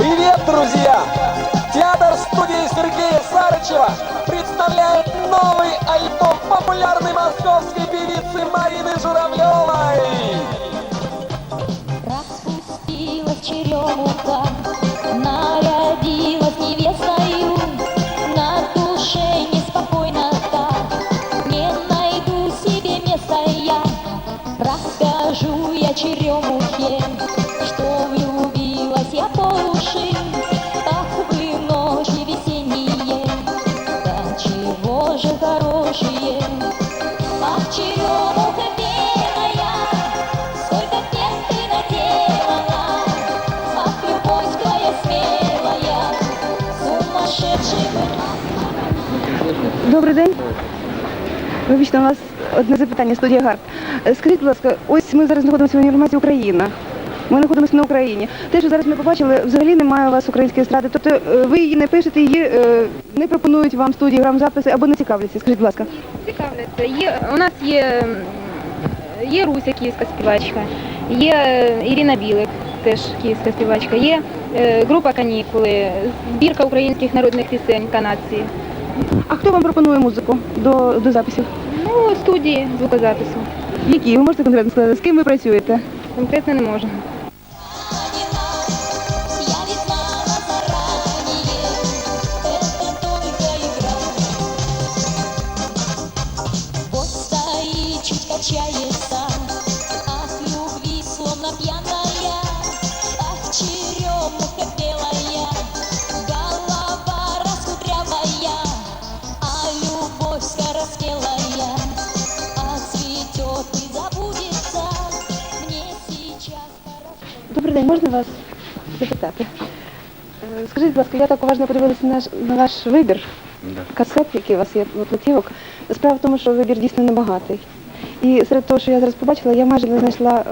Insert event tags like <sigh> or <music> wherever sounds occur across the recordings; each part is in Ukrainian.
Привет, друзья! Театр студии Сергея Сарычева представляет новый альбом популярной московской певицы Марины Журавлевой. Распустилась черемуха, нарядилась невестою, на душе неспокойно так, не найду себе места я. Расскажу я черемухе, Добрий день. Вибачте, у нас одне запитання, студія Гард. Е, Скажіть, будь ласка, ось ми зараз знаходимося в універмазі Україна. Ми знаходимося на Україні. Те, що зараз ми побачили, взагалі немає у вас української естради. Тобто е, ви її не пишете, її е, не пропонують вам студії грамзаписи або не цікавляться. Скажіть, будь ласка. Цікавляться. Є, у нас є, є Руся, київська співачка, є Ірина Білик, теж київська співачка, є група канікули, збірка українських народних пісень канадці. А хто вам пропонує музику до, до записів? Ну, студії звукозапису. Які? Ви можете конкретно сказати, з ким ви працюєте? Конкретно не можу. Я Добрий день, можна вас запитати? Е, Скажіть, будь ласка, я так уважно подивилася на, наш- на ваш вибір касет, який у вас є, от, латівок. Справа в тому, що вибір дійсно небагатий. І серед того, що я зараз побачила, я майже не знайшла е,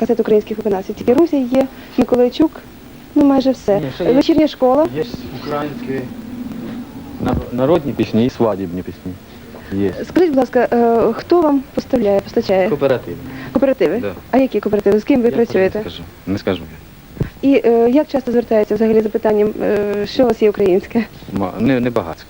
касет українських виконавців. Тільки Руся є, Миколайчук, ну майже все. Ні, є. Вечірня школа. Є українські народні пісні і свадібні пісні. Є. Скажіть, будь ласка, е, хто вам поставляє, постачає Кооператив. кооперативи? Да. А які кооперативи? З ким ви Я працюєте? Не скажу. Не скажу. І е, як часто звертаються взагалі за питанням, е, що у вас є українське? Ма- Не, не багатсько.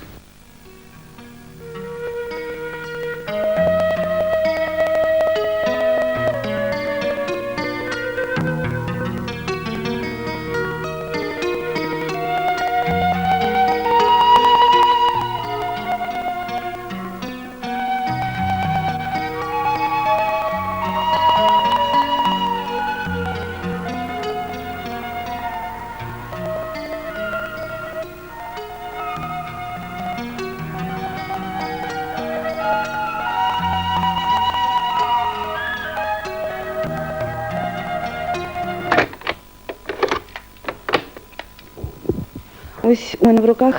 Ось у мене в руках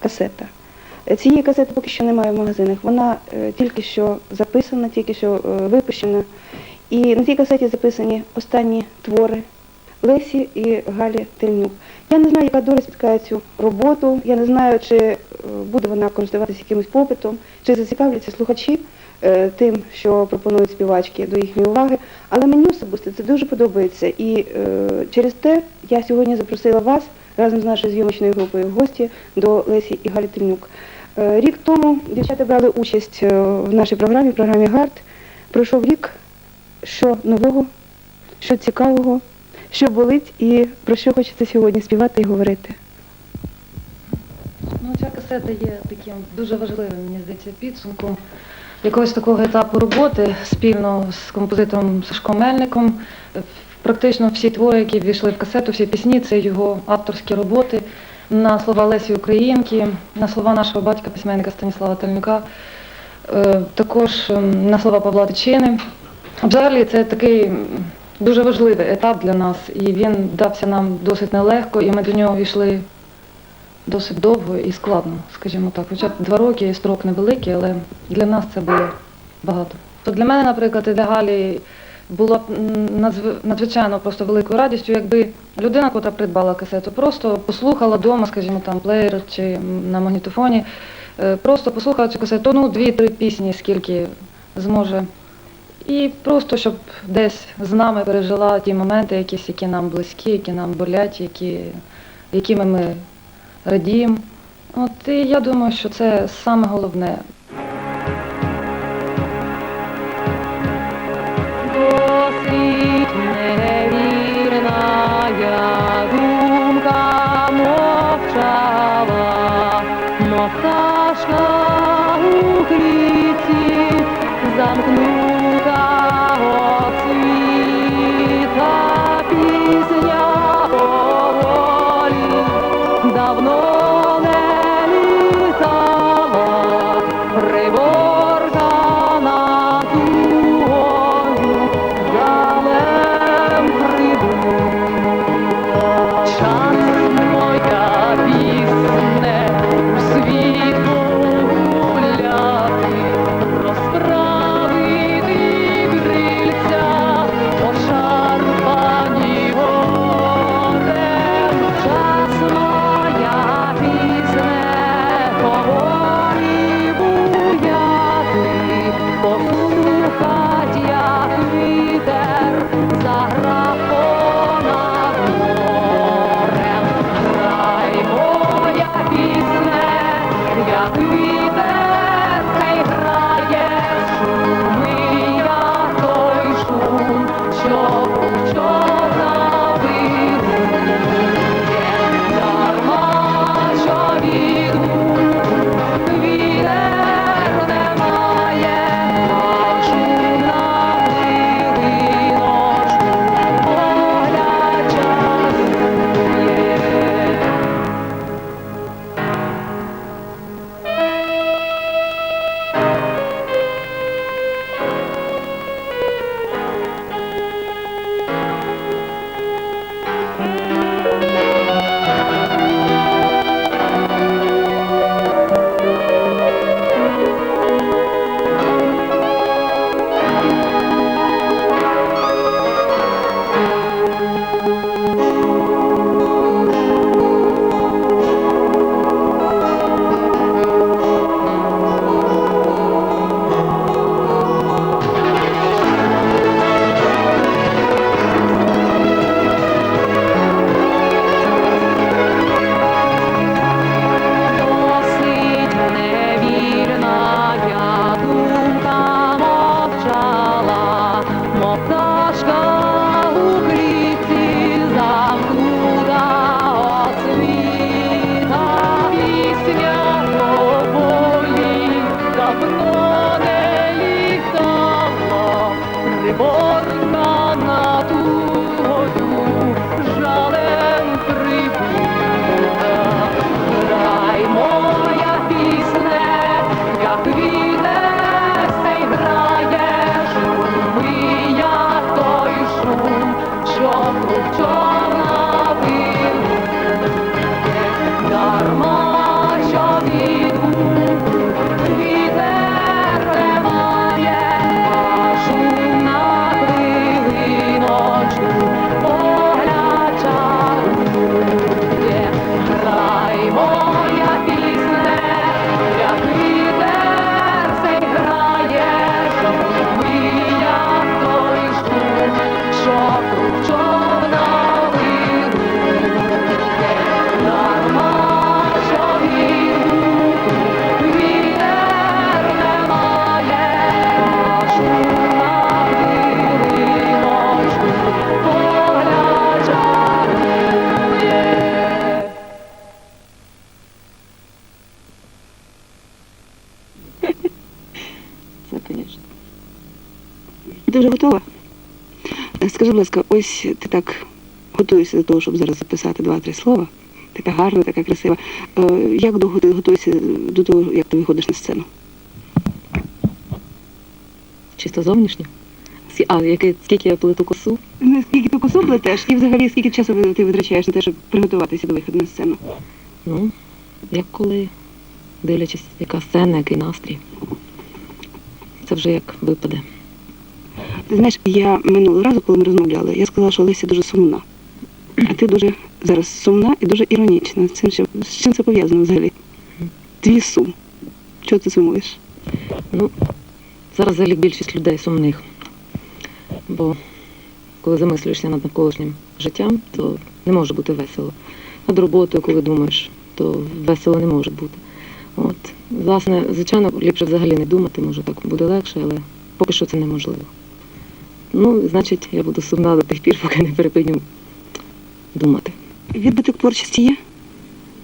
касета. Е, Цієї касети поки що немає в магазинах. Вона е, тільки що записана, тільки що е, випущена. І на цій касеті записані останні твори Лесі і Галі Тельнюк. Я не знаю, яка доля спіткає цю роботу. Я не знаю, чи буде вона користуватися якимось попитом, чи зацікавляться слухачі тим, що пропонують співачки до їхньої уваги. Але мені особисто це дуже подобається. І через те я сьогодні запросила вас разом з нашою зйомочною групою в гості до Лесі і Галі Тельнюк. Е, Рік тому дівчата брали участь е, в нашій програмі, в програмі ГАРД. Пройшов рік, що нового, що цікавого, що болить і про що хочеться сьогодні співати і говорити. Ну, ця касета є таким дуже важливим, мені здається, підсумком якогось такого етапу роботи спільно з композитором Сашком Мельником. Практично всі твори, які ввійшли в касету, всі пісні, це його авторські роботи на слова Лесі Українки, на слова нашого батька письменника Станіслава Тельнюка, е, також ем, на слова Павла Тичини. Взагалі це такий дуже важливий етап для нас, і він дався нам досить нелегко, і ми до нього війшли досить довго і складно, скажімо так. Хоча два роки строк невеликий, але для нас це було багато. То для мене, наприклад, і для Галі було б надзвичайно просто великою радістю, якби людина, котра придбала касету, просто послухала вдома, скажімо, там плеєр чи на магнітофоні, е, просто послухала цю касету, ну, дві-три пісні, скільки зможе І просто щоб десь з нами пережила ті моменти, якісь, які нам близькі, які нам болять, які, якими ми радіємо. От і я думаю, що це саме головне. Звісно. Ти вже готова? Скажи, будь ласка, ось ти так готуєшся до того, щоб зараз записати два-три слова. Така гарна, така красива. Е, Як довго ти готуєшся до того, як ти виходиш на сцену? Чисто зовнішньо. А яке, скільки я плету косу? Ну, Скільки ти косу плетеш, і взагалі скільки часу ти витрачаєш на те, щоб приготуватися до виходу на сцену? Ну, як коли, дивлячись, яка сцена, який настрій. Це вже як випаде. Ти знаєш, я минулого разу, коли ми розмовляли, я сказала, що Олеся дуже сумна. А ти дуже зараз сумна і дуже іронічна. З що- з чим це пов'язано взагалі? Твій сум. Чого ти сумуєш? Ну, зараз взагалі більшість людей сумних. Бо коли замислюєшся над навколишнім життям, то не може бути весело. Над роботою, коли думаєш, то весело не може бути. От, власне, звичайно, ліпше взагалі не думати, може так буде легше, але поки що це неможливо. Ну, значить, я буду сумна до тих пір, поки не перепиню думати. Відбиток творчості є?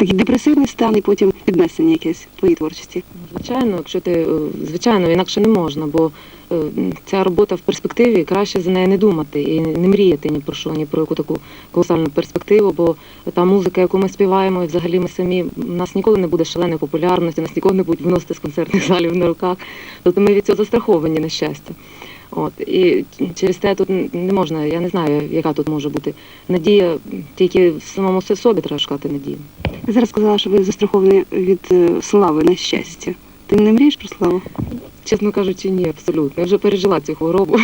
Такий депресивний стан і потім піднесення якесь в твоїй творчості. Звичайно, якщо ти е, звичайно, інакше не можна, бо е, ця робота в перспективі краще за неї не думати і не мріяти ні про що, ні про яку таку колосальну перспективу, бо та музика, яку ми співаємо, і взагалі ми самі, у нас ніколи не буде шаленої популярності, нас ніколи не будуть виносити з концертних залів на руках. Тобто ми від цього застраховані на щастя. От і через те тут не можна, я не знаю, яка тут може бути надія, тільки в самому собі треба шукати надію. Ти зараз сказала, що ви застраховані від е, слави на щастя. Ти не мрієш про славу? Чесно кажучи, ні, абсолютно. Я вже пережила цю хворобу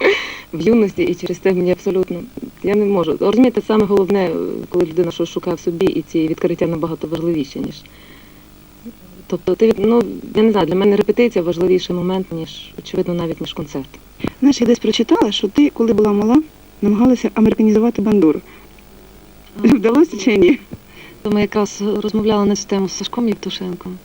<laughs> в юності, і через те мені абсолютно я не можу. Розумієте, саме головне, е, коли людина щось шукає в собі, і ці відкриття набагато важливіші, ніж. Тобто, ти ну я не знаю, для мене репетиція важливіший момент, ніж очевидно, навіть ніж концерт. Знаєш, я десь прочитала, що ти, коли була мала, намагалася американізувати бандуру. Вдалося чи ні? То ми якраз розмовляли на цю тему з Сашком Євтушенком.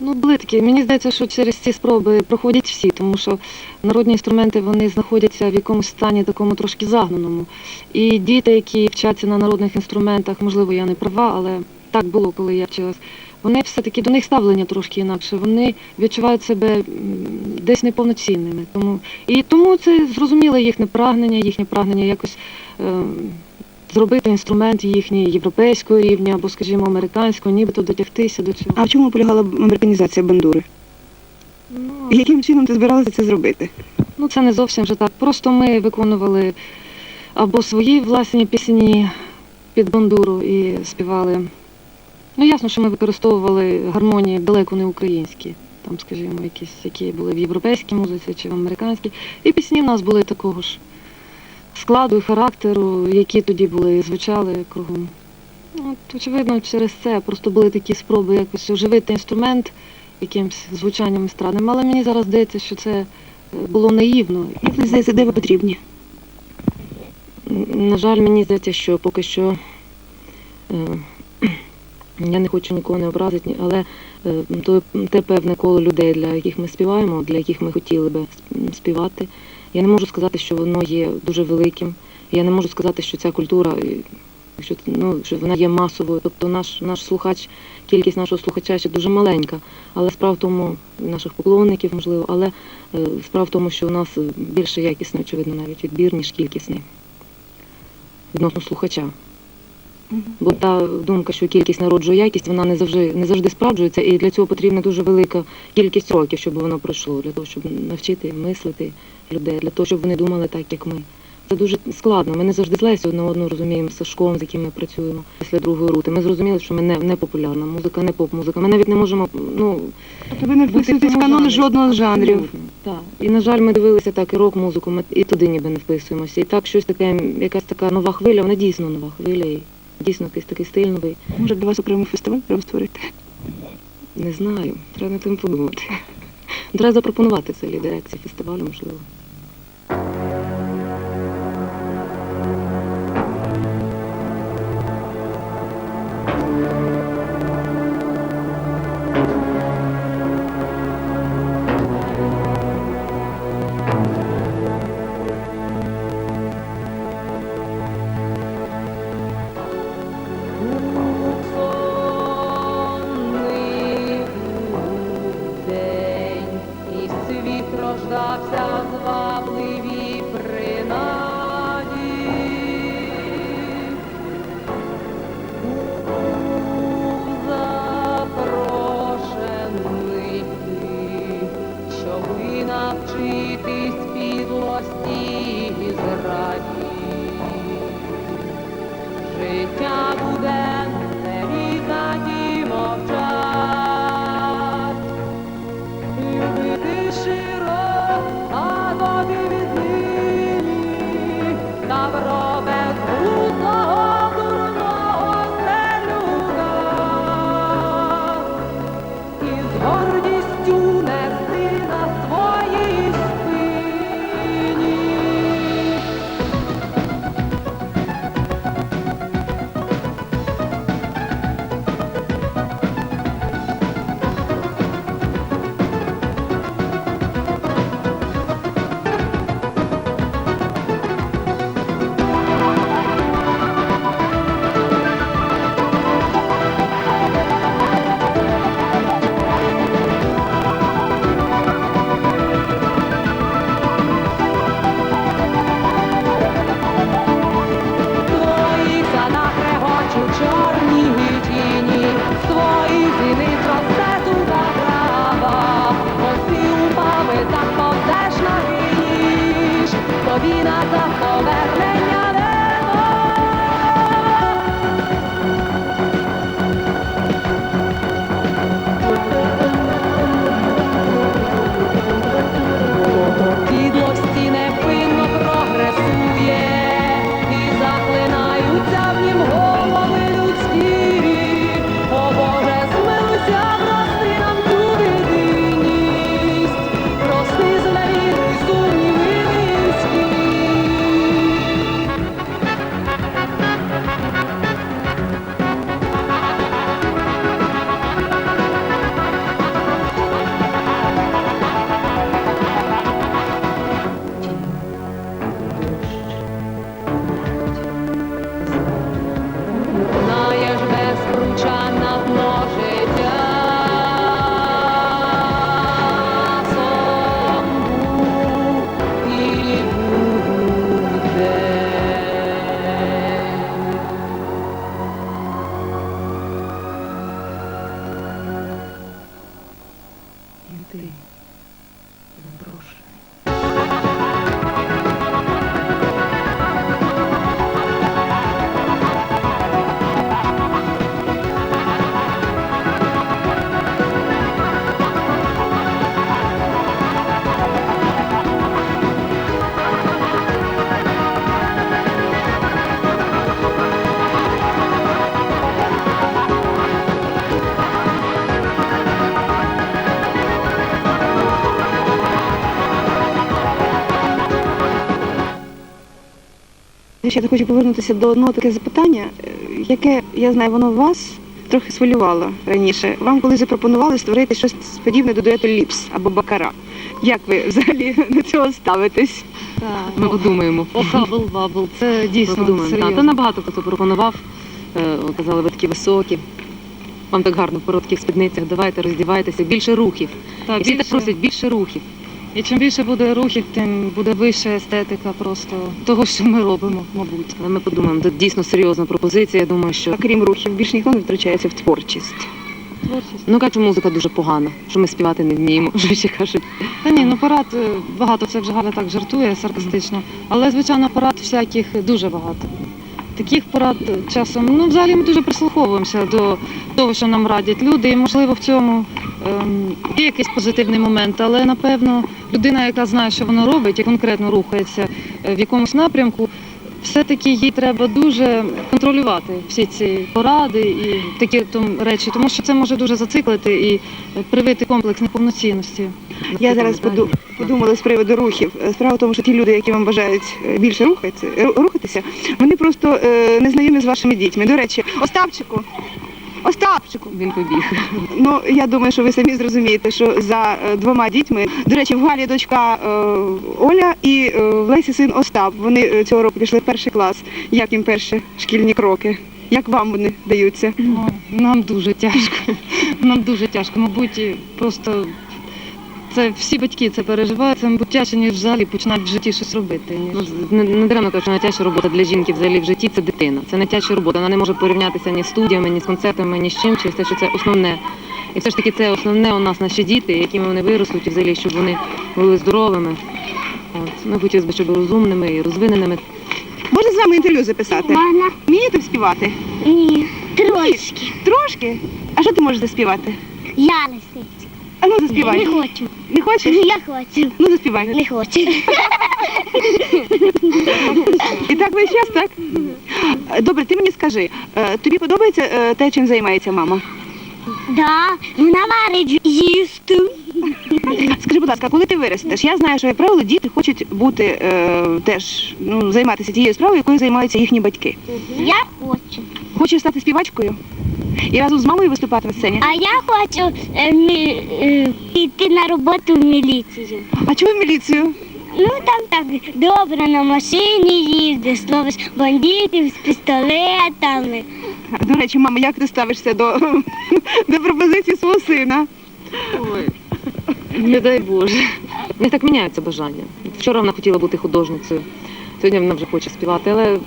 Ну, були такі. Мені здається, що через ці спроби проходять всі, тому що народні інструменти вони знаходяться в якомусь стані такому трошки загнаному. І діти, які вчаться на народних інструментах, можливо, я не права, але так було, коли я вчилась. Вони все-таки до них ставлення трошки інакше. Вони відчувають себе десь неповноцінними. Тому і тому це зрозуміло їхнє прагнення, їхнє прагнення якось. Е, зробити інструмент їхній європейського рівня або, скажімо, американського, нібито дотягтися до цього. А в чому полягала американізація бандури? Ну, Яким чином ти збиралася це зробити? ну це не зовсім вже так. Просто ми виконували або свої власні пісні під бандуру і співали. Ну, ясно, що ми використовували гармонії далеко не українські. Там, скажімо, якісь, які були в європейській музиці чи в американській. І пісні в нас були такого ж складу і характеру, які тоді були звучали кругом. От, очевидно, через це просто були такі спроби якось оживити інструмент якимсь звучанням естрадним. Але мені зараз здається, що це е, було наївно. Як тобі здається, де ви потрібні? На жаль, мені здається, що поки що е, <clears throat> я не хочу нікого не образити, але е, то, те певне коло людей, для яких ми співаємо, для яких ми хотіли би співати. Я не можу сказати, що воно є дуже великим. Я не можу сказати, що ця культура, е, що, ну, що вона є масовою. Тобто наш, наш слухач, кількість нашого слухача ще дуже маленька. Але справа в тому, наших поклонників, можливо, але е, справа в тому, що у нас більше якісний, очевидно, навіть відбір, ніж кількісний відносно слухача. Бо та думка, що кількість народжує якість, вона не завжди не завжди справджується, і для цього потрібна дуже велика кількість років, щоб воно пройшло, для того, щоб навчити мислити людей, для того, щоб вони думали так, як ми. Це дуже складно. Ми не завжди з Лесі одне одного розуміємо з Сашком, з яким ми працюємо після другої рути. Ми зрозуміли, що ми не, не популярна музика, не поп-музика. Ми навіть не можемо, ну Тобто ви не вписуєтесь в канони жодного з жанрів. Так. І, на жаль, ми дивилися так і рок-музику, ми і туди ніби не вписуємося. І так щось таке, якась така нова хвиля, вона дійсно нова хвиля, дійсно якийсь такий стиль новий. Може для вас окремий фестиваль треба створити? Не знаю, треба над тим подумати. Треба запропонувати це дирекції фестивалю, можливо. Світ рождався в Ще хочу повернутися до одного таке запитання, е, яке, я знаю, воно вас трохи свалювало раніше. Вам коли запропонували створити щось подібне до дуету Ліпс або Бакара. Як ви взагалі <laughs> до цього ставитесь? Ми подумаємо. Бабл, бабл, це дійсно. Серйозно. Та набагато хто пропонував. Е, Казали, ви такі високі. Вам так гарно в коротких спідницях, давайте роздівайтеся, більше рухів. Так, І всі так просять більше рухів. І чим більше буде рухів, тим буде вища естетика просто того, що ми робимо, мабуть. Але ми подумаємо, це дійсно серйозна пропозиція. Я думаю, що крім рухів, більш ніхто не втручається в творчість. Творчість. ну кажуть, музика дуже погана, що ми співати не вміємо. <laughs> Що ще кажуть. Та ні, ну парад е, багато це вже Галя так жартує саркастично. Але звичайно, парад всяких дуже багато. Таких порад часом, ну взагалі ми дуже прислуховуємося до того, що нам радять люди, і можливо в цьому ем, є якийсь позитивний момент, але напевно людина, яка знає, що вона робить і конкретно рухається е, в якомусь напрямку, все-таки їй треба дуже контролювати всі ці поради і такі там речі, тому що це може дуже зациклити і привити комплекс неповноцінності. Я зараз поду- подумала з приводу рухів. Справа в тому, що ті люди, які вам бажають е, більше рухатися, рухатися, вони просто е, не знайомі з вашими дітьми. До речі, Остапчику, Остапчику. Він побіг. Ну я думаю, що ви самі зрозумієте, що за е, двома дітьми, до речі, в Галі дочка е, Оля і е, в Лесі син Остап. Вони цього року пішли в перший клас. Як їм перші шкільні кроки? Як вам вони даються? Ну, нам дуже тяжко. Нам дуже тяжко. Мабуть, просто це всі батьки це переживають. Це мабуть тяжче, ніж взагалі починають в житті щось робити. Ну, не, не даремно кажуть, що найтяжча робота для жінки взагалі в житті це дитина. Це найтяжча робота. Вона не може порівнятися ні з студіями, ні з концертами, ні з чим, через те, що це основне. І все ж таки це основне у нас наші діти, якими вони виростуть, і взагалі, щоб вони були здоровими. От. Ми хотілося б, щоб розумними і розвиненими. Можна з вами інтерв'ю записати? Можна? Вмієте співати? Ні, трошки. Трошки? А що ти можеш заспівати? Я лисиця. А ну заспівай. Не хочу. Не хочеш? Я хочу. Ну заспівай. Не хочу. І так весь час, так? Добре, ти мені скажи, е, тобі подобається е, те, чим займається мама? Да, вона варить їсти. Скажи, будь ласка, коли ти виростеш, я знаю, що як правило діти хочуть бути е, теж ну, займатися тією справою, якою займаються їхні батьки. Я хочу. Хочеш стати співачкою? І разом з мамою виступати на сцені? А я хочу е, мі- е, піти на роботу в міліцію. А чого в міліцію? Ну там так добре на машині їздиш, ловиш бандитів з пістолетами. До речі, мама, як ти ставишся до, до пропозиції свого сина? Ой, не дай Боже. Не так міняються бажання. Вчора вона хотіла бути художницею. Сьогодні вона вже хоче співати, але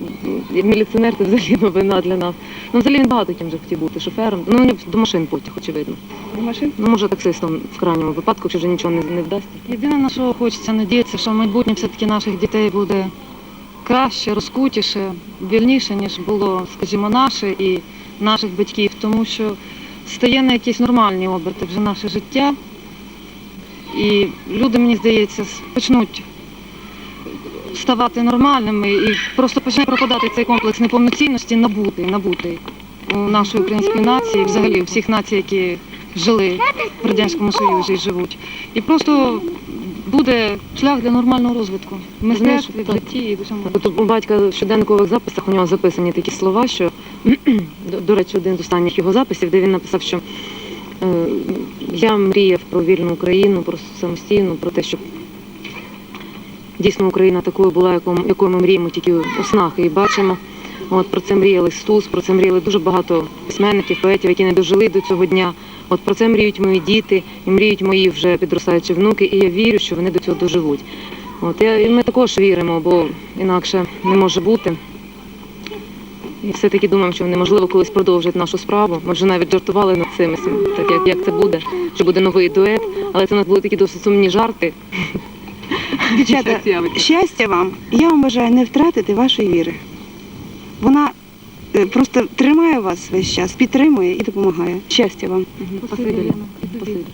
міліціонер це взагалі новина для нас. Ну, взагалі він багато ким вже хотів бути шофером. Ну, мені до машин потяг, очевидно. Машин? Ну, може, таксистом в крайньому випадку, якщо вже нічого не, не вдасться. Єдине, на що хочеться надіятися, що майбутнє все-таки наших дітей буде краще, розкутіше, вільніше, ніж було, скажімо, наше і наших батьків, тому що стає на якісь нормальні оберти вже наше життя. І люди, мені здається, почнуть ставати нормальними і просто почне пропадати цей комплекс неповноцінності, набутий, набутий у нашої української нації, взагалі у всіх націй, які жили в Радянському Союзі і живуть. І просто буде шлях для нормального розвитку. В мистецтві, житті і. От у батька в щоденникових записах у нього записані такі слова, що <clears throat> до, до речі, один з останніх його записів, де він написав, що е, я мріяв про вільну Україну, про самостійну, про те, щоб дійсно Україна такою була, якою, ми мріємо тільки у снах і бачимо. От про це мріяли Стус, про це мріяли дуже багато письменників, поетів, які не дожили до цього дня. От про це мріють мої діти, і мріють мої вже підростаючі внуки, і я вірю, що вони до цього доживуть. От я, і ми також віримо, бо інакше не може бути. І все-таки думаємо, що вони можливо колись продовжать нашу справу. Ми вже навіть жартували над цим, так як, як це буде, що буде новий дует, але це у нас були такі досить сумні жарти. Дівчата, щастя вам. Я вам бажаю не втратити вашої віри. Вона е, просто тримає вас весь час, підтримує і допомагає. Щастя вам. Спасибі. Спасибі.